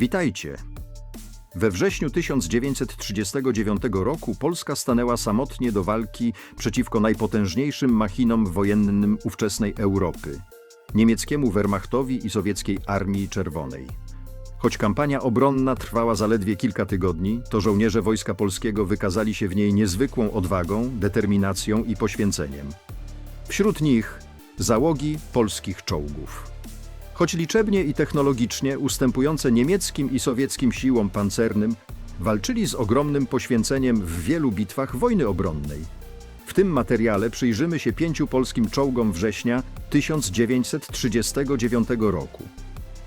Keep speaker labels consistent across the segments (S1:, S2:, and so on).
S1: Witajcie! We wrześniu 1939 roku Polska stanęła samotnie do walki przeciwko najpotężniejszym machinom wojennym ówczesnej Europy niemieckiemu Wehrmachtowi i sowieckiej Armii Czerwonej. Choć kampania obronna trwała zaledwie kilka tygodni, to żołnierze Wojska Polskiego wykazali się w niej niezwykłą odwagą, determinacją i poświęceniem. Wśród nich załogi polskich czołgów. Choć liczebnie i technologicznie ustępujące niemieckim i sowieckim siłom pancernym, walczyli z ogromnym poświęceniem w wielu bitwach wojny obronnej. W tym materiale przyjrzymy się pięciu polskim czołgom września 1939 roku.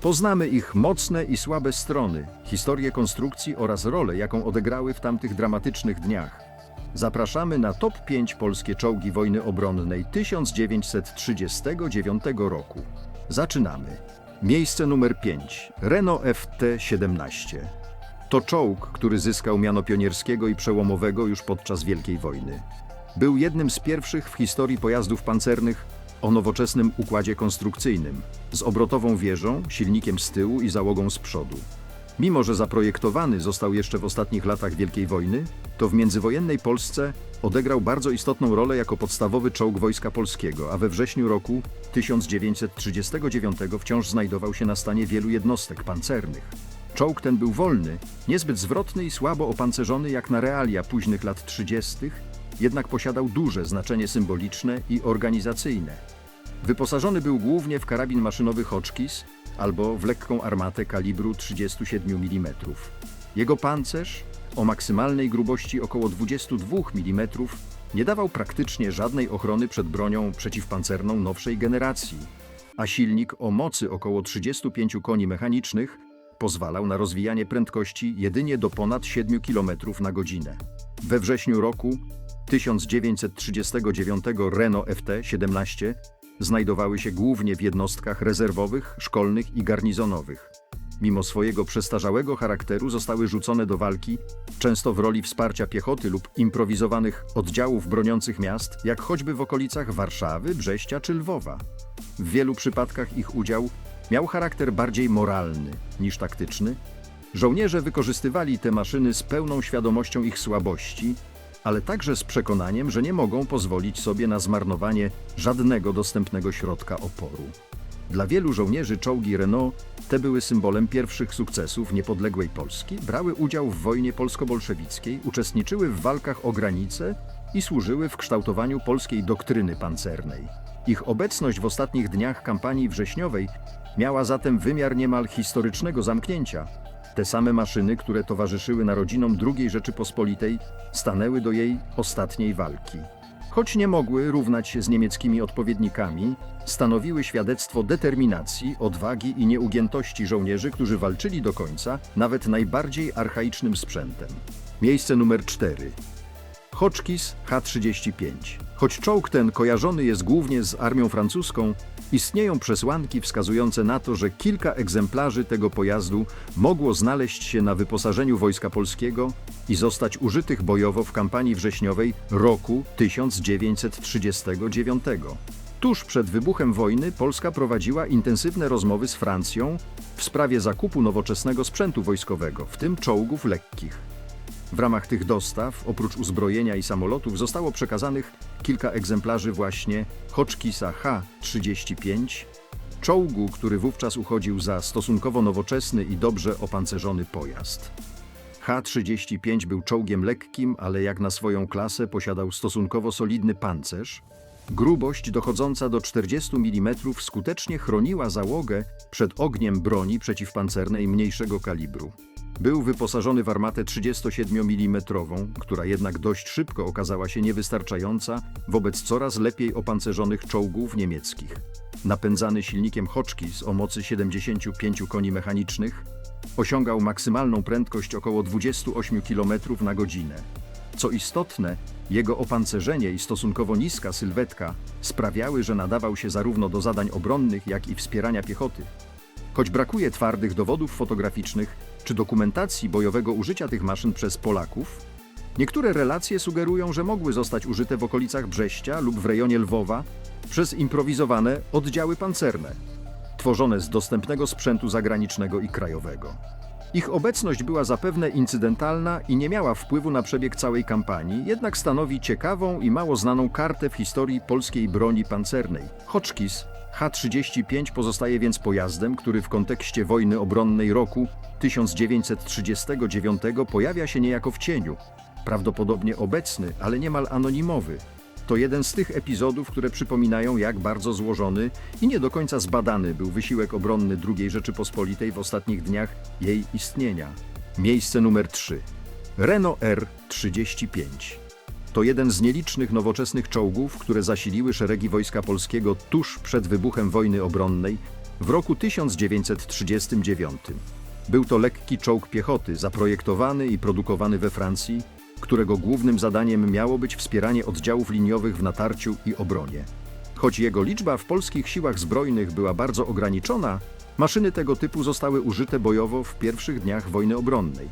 S1: Poznamy ich mocne i słabe strony, historię konstrukcji oraz rolę, jaką odegrały w tamtych dramatycznych dniach. Zapraszamy na top 5 polskie czołgi wojny obronnej 1939 roku. Zaczynamy. Miejsce numer 5. Renault FT-17. To czołg, który zyskał miano pionierskiego i przełomowego już podczas Wielkiej Wojny. Był jednym z pierwszych w historii pojazdów pancernych o nowoczesnym układzie konstrukcyjnym, z obrotową wieżą, silnikiem z tyłu i załogą z przodu. Mimo, że zaprojektowany został jeszcze w ostatnich latach Wielkiej Wojny, to w międzywojennej Polsce odegrał bardzo istotną rolę jako podstawowy czołg Wojska Polskiego, a we wrześniu roku 1939 wciąż znajdował się na stanie wielu jednostek pancernych. Czołg ten był wolny, niezbyt zwrotny i słabo opancerzony jak na realia późnych lat 30., jednak posiadał duże znaczenie symboliczne i organizacyjne. Wyposażony był głównie w karabin maszynowy Hotchkiss albo w lekką armatę kalibru 37 mm. Jego pancerz, o maksymalnej grubości około 22 mm, nie dawał praktycznie żadnej ochrony przed bronią przeciwpancerną nowszej generacji, a silnik o mocy około 35 koni mechanicznych pozwalał na rozwijanie prędkości jedynie do ponad 7 km na godzinę. We wrześniu roku 1939 Renault FT-17 znajdowały się głównie w jednostkach rezerwowych, szkolnych i garnizonowych. Mimo swojego przestarzałego charakteru zostały rzucone do walki, często w roli wsparcia piechoty lub improwizowanych oddziałów broniących miast, jak choćby w okolicach Warszawy, Brześcia czy Lwowa. W wielu przypadkach ich udział miał charakter bardziej moralny niż taktyczny. Żołnierze wykorzystywali te maszyny z pełną świadomością ich słabości, ale także z przekonaniem, że nie mogą pozwolić sobie na zmarnowanie żadnego dostępnego środka oporu. Dla wielu żołnierzy czołgi Renault te były symbolem pierwszych sukcesów niepodległej Polski, brały udział w wojnie polsko-bolszewickiej, uczestniczyły w walkach o granice i służyły w kształtowaniu polskiej doktryny pancernej. Ich obecność w ostatnich dniach kampanii wrześniowej miała zatem wymiar niemal historycznego zamknięcia. Te same maszyny, które towarzyszyły narodzinom II Rzeczypospolitej, stanęły do jej ostatniej walki. Choć nie mogły równać się z niemieckimi odpowiednikami, stanowiły świadectwo determinacji, odwagi i nieugiętości żołnierzy, którzy walczyli do końca, nawet najbardziej archaicznym sprzętem. Miejsce numer 4. Hotchkiss H-35. Choć czołg ten kojarzony jest głównie z armią francuską, istnieją przesłanki wskazujące na to, że kilka egzemplarzy tego pojazdu mogło znaleźć się na wyposażeniu Wojska Polskiego i zostać użytych bojowo w kampanii wrześniowej roku 1939. Tuż przed wybuchem wojny Polska prowadziła intensywne rozmowy z Francją w sprawie zakupu nowoczesnego sprzętu wojskowego, w tym czołgów lekkich. W ramach tych dostaw, oprócz uzbrojenia i samolotów, zostało przekazanych kilka egzemplarzy właśnie Hotchkissa H-35, czołgu, który wówczas uchodził za stosunkowo nowoczesny i dobrze opancerzony pojazd. H-35 był czołgiem lekkim, ale jak na swoją klasę posiadał stosunkowo solidny pancerz. Grubość dochodząca do 40 mm skutecznie chroniła załogę przed ogniem broni przeciwpancernej mniejszego kalibru. Był wyposażony w armatę 37 mm, która jednak dość szybko okazała się niewystarczająca wobec coraz lepiej opancerzonych czołgów niemieckich. Napędzany silnikiem Hotchkiss o mocy 75 koni mechanicznych, osiągał maksymalną prędkość około 28 km na godzinę. Co istotne, jego opancerzenie i stosunkowo niska sylwetka sprawiały, że nadawał się zarówno do zadań obronnych, jak i wspierania piechoty. Choć brakuje twardych dowodów fotograficznych czy dokumentacji bojowego użycia tych maszyn przez Polaków, niektóre relacje sugerują, że mogły zostać użyte w okolicach Brześcia lub w rejonie Lwowa przez improwizowane oddziały pancerne, tworzone z dostępnego sprzętu zagranicznego i krajowego. Ich obecność była zapewne incydentalna i nie miała wpływu na przebieg całej kampanii, jednak stanowi ciekawą i mało znaną kartę w historii polskiej broni pancernej. Hotchkiss H-35 pozostaje więc pojazdem, który w kontekście wojny obronnej roku 1939 pojawia się niejako w cieniu. Prawdopodobnie obecny, ale niemal anonimowy. To jeden z tych epizodów, które przypominają, jak bardzo złożony i nie do końca zbadany był wysiłek obronny II Rzeczypospolitej w ostatnich dniach jej istnienia. Miejsce numer 3. Renault R-35. To jeden z nielicznych nowoczesnych czołgów, które zasiliły szeregi Wojska Polskiego tuż przed wybuchem wojny obronnej w roku 1939. Był to lekki czołg piechoty, zaprojektowany i produkowany we Francji, którego głównym zadaniem miało być wspieranie oddziałów liniowych w natarciu i obronie. Choć jego liczba w polskich siłach zbrojnych była bardzo ograniczona, maszyny tego typu zostały użyte bojowo w pierwszych dniach wojny obronnej.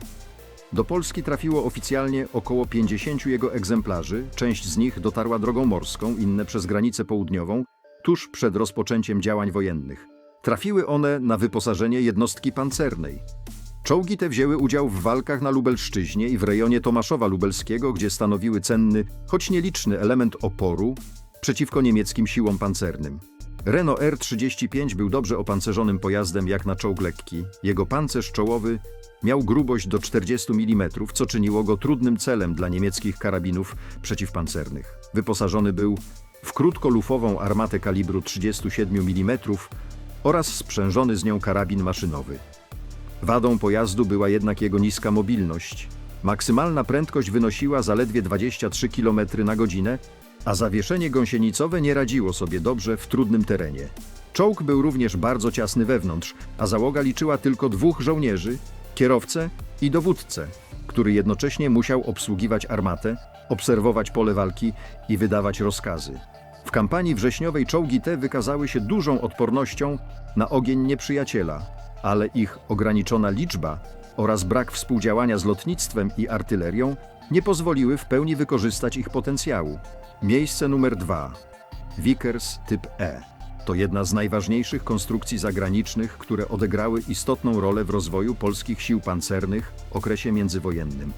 S1: Do Polski trafiło oficjalnie około 50 jego egzemplarzy, część z nich dotarła drogą morską, inne przez granicę południową, tuż przed rozpoczęciem działań wojennych. Trafiły one na wyposażenie jednostki pancernej. Czołgi te wzięły udział w walkach na Lubelszczyźnie i w rejonie Tomaszowa Lubelskiego, gdzie stanowiły cenny, choć nieliczny element oporu przeciwko niemieckim siłom pancernym. Renault R-35 był dobrze opancerzonym pojazdem jak na czołg lekki. Jego pancerz czołowy miał grubość do 40 mm, co czyniło go trudnym celem dla niemieckich karabinów przeciwpancernych. Wyposażony był w krótkolufową armatę kalibru 37 mm oraz sprzężony z nią karabin maszynowy. Wadą pojazdu była jednak jego niska mobilność. Maksymalna prędkość wynosiła zaledwie 23 km na godzinę, a zawieszenie gąsienicowe nie radziło sobie dobrze w trudnym terenie. Czołg był również bardzo ciasny wewnątrz, a załoga liczyła tylko dwóch żołnierzy, kierowcę i dowódcę, który jednocześnie musiał obsługiwać armatę, obserwować pole walki i wydawać rozkazy. W kampanii wrześniowej czołgi te wykazały się dużą odpornością na ogień nieprzyjaciela, ale ich ograniczona liczba oraz brak współdziałania z lotnictwem i artylerią nie pozwoliły w pełni wykorzystać ich potencjału. Miejsce numer dwa. Vickers typ E. To jedna z najważniejszych konstrukcji zagranicznych, które odegrały istotną rolę w rozwoju polskich sił pancernych w okresie międzywojennym.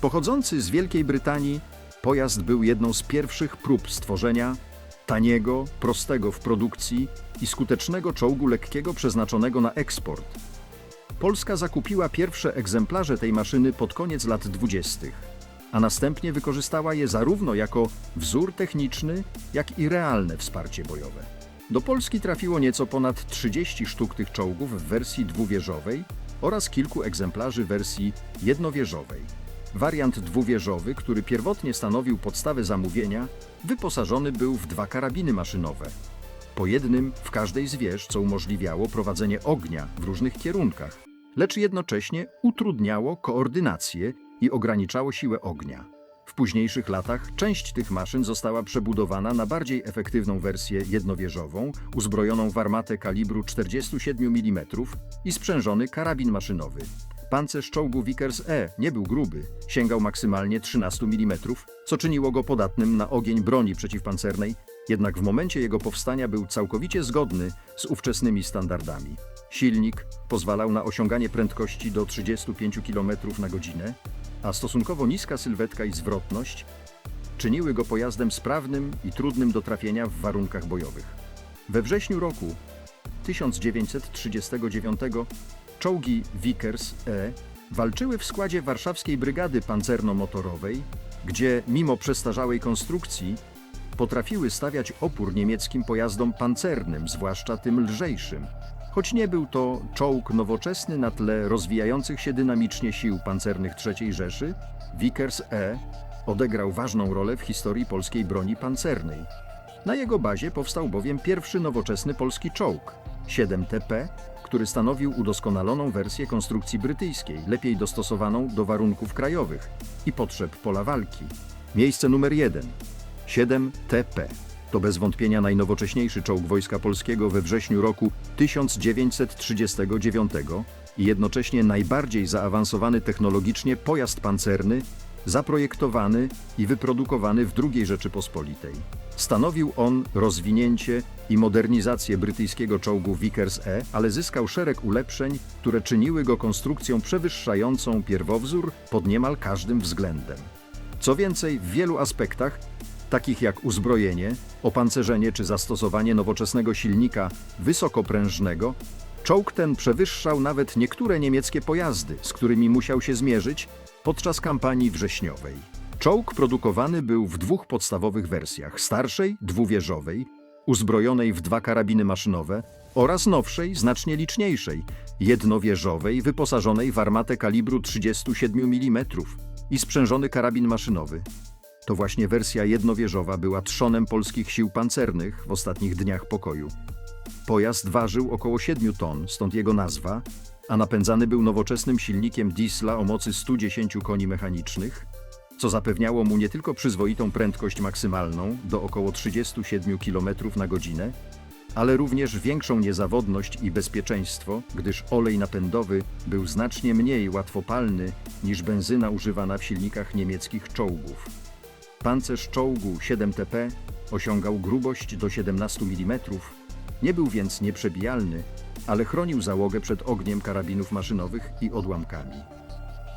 S1: Pochodzący z Wielkiej Brytanii, pojazd był jedną z pierwszych prób stworzenia taniego, prostego w produkcji i skutecznego czołgu lekkiego przeznaczonego na eksport. Polska zakupiła pierwsze egzemplarze tej maszyny pod koniec lat 20., a następnie wykorzystała je zarówno jako wzór techniczny, jak i realne wsparcie bojowe. Do Polski trafiło nieco ponad 30 sztuk tych czołgów w wersji dwuwieżowej oraz kilku egzemplarzy wersji jednowieżowej. Wariant dwuwieżowy, który pierwotnie stanowił podstawę zamówienia, wyposażony był w dwa karabiny maszynowe. Po jednym w każdej z wież, co umożliwiało prowadzenie ognia w różnych kierunkach, lecz jednocześnie utrudniało koordynację i ograniczało siłę ognia. W późniejszych latach część tych maszyn została przebudowana na bardziej efektywną wersję jednowieżową, uzbrojoną w armatę kalibru 47 mm i sprzężony karabin maszynowy. Pancerz czołgu Vickers E nie był gruby, sięgał maksymalnie 13 mm, co czyniło go podatnym na ogień broni przeciwpancernej, jednak w momencie jego powstania był całkowicie zgodny z ówczesnymi standardami. Silnik pozwalał na osiąganie prędkości do 35 km na godzinę, a stosunkowo niska sylwetka i zwrotność czyniły go pojazdem sprawnym i trudnym do trafienia w warunkach bojowych. We wrześniu roku 1939 czołgi Vickers E walczyły w składzie warszawskiej brygady pancerno-motorowej, gdzie mimo przestarzałej konstrukcji potrafiły stawiać opór niemieckim pojazdom pancernym, zwłaszcza tym lżejszym. Choć nie był to czołg nowoczesny na tle rozwijających się dynamicznie sił pancernych III Rzeszy, Vickers E odegrał ważną rolę w historii polskiej broni pancernej. Na jego bazie powstał bowiem pierwszy nowoczesny polski czołg 7TP, który stanowił udoskonaloną wersję konstrukcji brytyjskiej, lepiej dostosowaną do warunków krajowych i potrzeb pola walki. Miejsce numer 1. 7TP. To bez wątpienia najnowocześniejszy czołg Wojska Polskiego we wrześniu roku 1939 i jednocześnie najbardziej zaawansowany technologicznie pojazd pancerny zaprojektowany i wyprodukowany w II Rzeczypospolitej. Stanowił on rozwinięcie i modernizację brytyjskiego czołgu Vickers E, ale zyskał szereg ulepszeń, które czyniły go konstrukcją przewyższającą pierwowzór pod niemal każdym względem. Co więcej, w wielu aspektach, takich jak uzbrojenie, opancerzenie czy zastosowanie nowoczesnego silnika wysokoprężnego, czołg ten przewyższał nawet niektóre niemieckie pojazdy, z którymi musiał się zmierzyć podczas kampanii wrześniowej. Czołg produkowany był w dwóch podstawowych wersjach: starszej, dwuwieżowej, uzbrojonej w dwa karabiny maszynowe, oraz nowszej, znacznie liczniejszej, jednowieżowej, wyposażonej w armatę kalibru 37 mm i sprzężony karabin maszynowy. To właśnie wersja jednowieżowa była trzonem polskich sił pancernych w ostatnich dniach pokoju. Pojazd ważył około 7 ton, stąd jego nazwa, a napędzany był nowoczesnym silnikiem diesla o mocy 110 koni mechanicznych, co zapewniało mu nie tylko przyzwoitą prędkość maksymalną do około 37 km na godzinę, ale również większą niezawodność i bezpieczeństwo, gdyż olej napędowy był znacznie mniej łatwopalny niż benzyna używana w silnikach niemieckich czołgów. Pancerz czołgu 7TP osiągał grubość do 17 mm, nie był więc nieprzebijalny, ale chronił załogę przed ogniem karabinów maszynowych i odłamkami.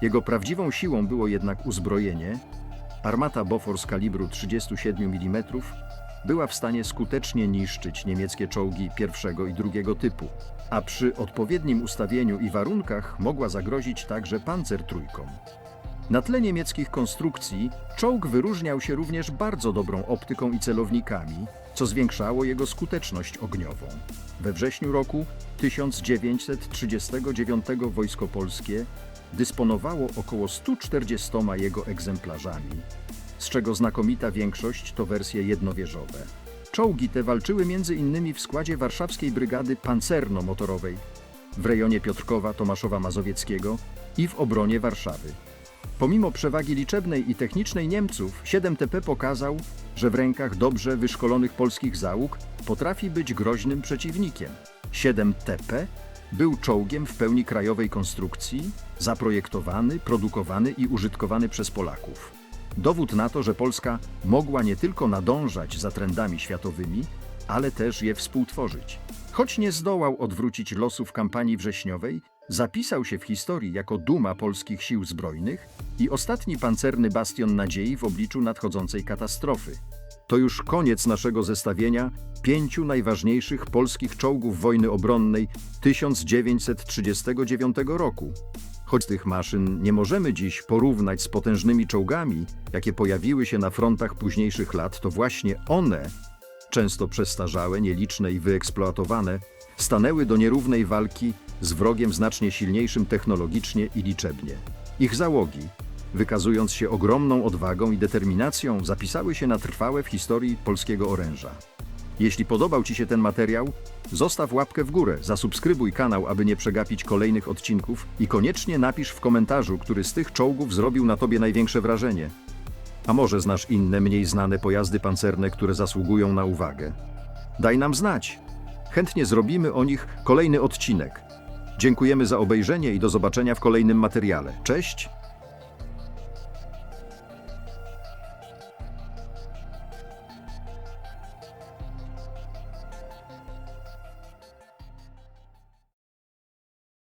S1: Jego prawdziwą siłą było jednak uzbrojenie. Armata Bofors kalibru 37 mm była w stanie skutecznie niszczyć niemieckie czołgi pierwszego i drugiego typu, a przy odpowiednim ustawieniu i warunkach mogła zagrozić także pancertrójkom. Na tle niemieckich konstrukcji czołg wyróżniał się również bardzo dobrą optyką i celownikami, co zwiększało jego skuteczność ogniową. We wrześniu roku 1939 Wojsko Polskie dysponowało około 140 jego egzemplarzami, z czego znakomita większość to wersje jednowieżowe. Czołgi te walczyły m.in. w składzie warszawskiej brygady pancerno-motorowej, w rejonie Piotrkowa Tomaszowa Mazowieckiego i w obronie Warszawy. Pomimo przewagi liczebnej i technicznej Niemców, 7TP pokazał, że w rękach dobrze wyszkolonych polskich załóg potrafi być groźnym przeciwnikiem. 7TP był czołgiem w pełni krajowej konstrukcji, zaprojektowany, produkowany i użytkowany przez Polaków. Dowód na to, że Polska mogła nie tylko nadążać za trendami światowymi, ale też je współtworzyć. Choć nie zdołał odwrócić losów kampanii wrześniowej, zapisał się w historii jako duma polskich sił zbrojnych i ostatni pancerny bastion nadziei w obliczu nadchodzącej katastrofy. To już koniec naszego zestawienia pięciu najważniejszych polskich czołgów wojny obronnej 1939 roku. Choć tych maszyn nie możemy dziś porównać z potężnymi czołgami, jakie pojawiły się na frontach późniejszych lat, to właśnie one, często przestarzałe, nieliczne i wyeksploatowane, stanęły do nierównej walki z wrogiem znacznie silniejszym technologicznie i liczebnie. Ich załogi, wykazując się ogromną odwagą i determinacją, zapisały się na trwałe w historii polskiego oręża. Jeśli podobał Ci się ten materiał, zostaw łapkę w górę, zasubskrybuj kanał, aby nie przegapić kolejnych odcinków i koniecznie napisz w komentarzu, który z tych czołgów zrobił na Tobie największe wrażenie. A może znasz inne, mniej znane pojazdy pancerne, które zasługują na uwagę? Daj nam znać. Chętnie zrobimy o nich kolejny odcinek. Dziękujemy za obejrzenie i do zobaczenia w kolejnym materiale. Cześć!